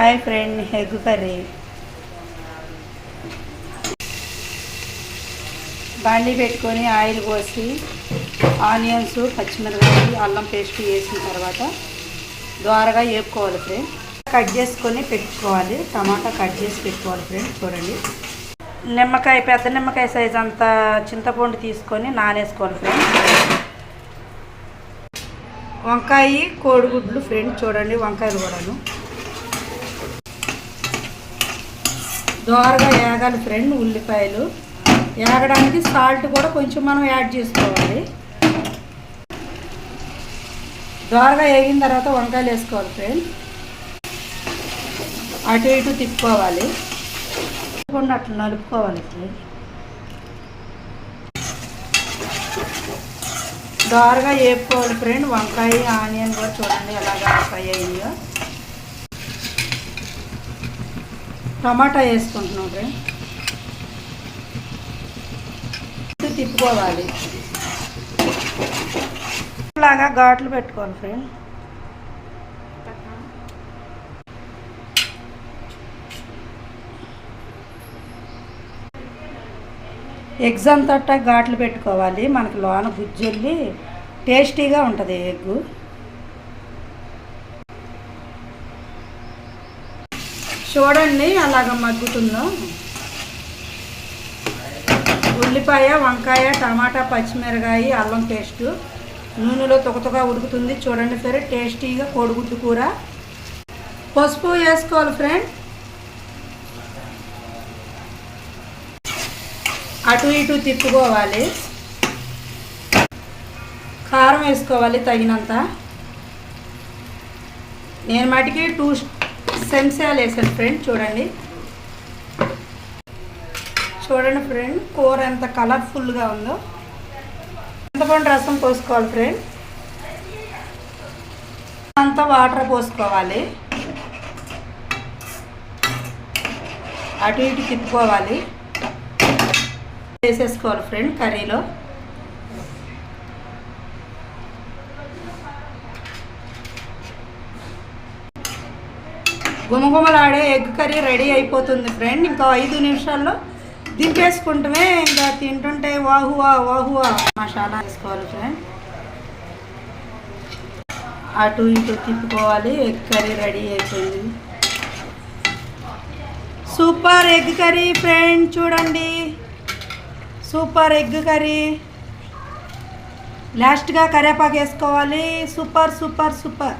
Hi friend egg curry. బండి పెట్టుకొని oil పోసి ఆనియన్స్ పచ్చిమిరపకాయలు అల్లం పేస్ట్ వేసిన తర్వాత ద్వారగా వేపుకోవాలి ఫ్రెండ్. కట్ చేసుకొని పెట్టుకోవాలి. టమాటా కట్ చేసి పెట్టుకోవాలి ఫ్రెండ్ చూడండి. నిమ్మకాయ పెద్ద నిమ్మకాయ సైజ్ అంత చింతపండు తీసుకొని నానేసుకోవాలి ఫ్రెండ్. వంకాయ కోడిగుడ్లు ఫ్రెండ్ చూడండి వంకాయలు కూడాను. దోరగా వేగాలి ఫ్రెండ్ ఉల్లిపాయలు. వేగడానికి సాల్ట్ కూడా కొంచెం మనం యాడ్ చేసుకోవాలి. దోరగా వేగిన తర్వాత వంకాయలు వేసుకోవాలి ఫ్రెండ్ అటు ఇటు తిప్పుకోవాలి. కొన్ని అట్లా నలుపుకోవాలి ఫ్రెండ్ దోరగా వేపుకోవాలి ఫ్రెండ్ వంకాయ ఆనియన్ కూడా చూడండి ఎలాగా ఫ్రై అయ్యిందో టమాటా వేసుకుంటున్నాం ఫ్రెండ్ తిప్పుకోవాలి. లాగా ఘాట్లు పెట్టుకోవాలి ఫ్రెండ్. ఎగ్స్ అంతటా ఘాట్లు పెట్టుకోవాలి. మనకి లోన గుజ్జెల్లి టేస్టీగా ఉంటుంది ఎగ్గు. చూడండి అలాగ మగ్గుతుందో. ఉల్లిపాయ వంకాయ టమాటా పచ్చిమిరకాయ అల్లం పేస్టు. నూనెలో తొకతొగా ఉడుకుతుంది. చూడండి సరే టేస్టీగా కోడిగుడ్డు కూర. పసుపు వేసుకోవాలి ఫ్రెండ్. అటు ఇటు తిప్పుకోవాలి. కారం వేసుకోవాలి తగినంత. నేను మటుకి టూ సెంచాలు వేసాను ఫ్రెండ్ చూడండి. చూడండి ఫ్రెండ్ కూర ఎంత కలర్ఫుల్గా ఉందో. చింతపండు రసం పోసుకోవాలి ఫ్రెండ్? అంతా వాటర్ పోసుకోవాలి. అటు ఇటు తిప్పుకోవాలి. వేసేసుకోవాలి ఫ్రెండ్ కర్రీలో. గుమగుమలాడే ఎగ్ కర్రీ రెడీ అయిపోతుంది ఫ్రెండ్. ఇంకా ఐదు నిమిషాల్లో దింపేసుకుంటమే ఇంకా తింటుంటే వాహువా వాహువా మసాలా వేసుకోవాలి ఫ్రెండ్. అటు ఇటు తిప్పుకోవాలి. ఎగ్ కర్రీ రెడీ అయిపోయింది. సూపర్ ఎగ్ కర్రీ ఫ్రెండ్ చూడండి. Super egg curry. లాస్ట్గా కరేపాకు వేసుకోవాలి. Super super super.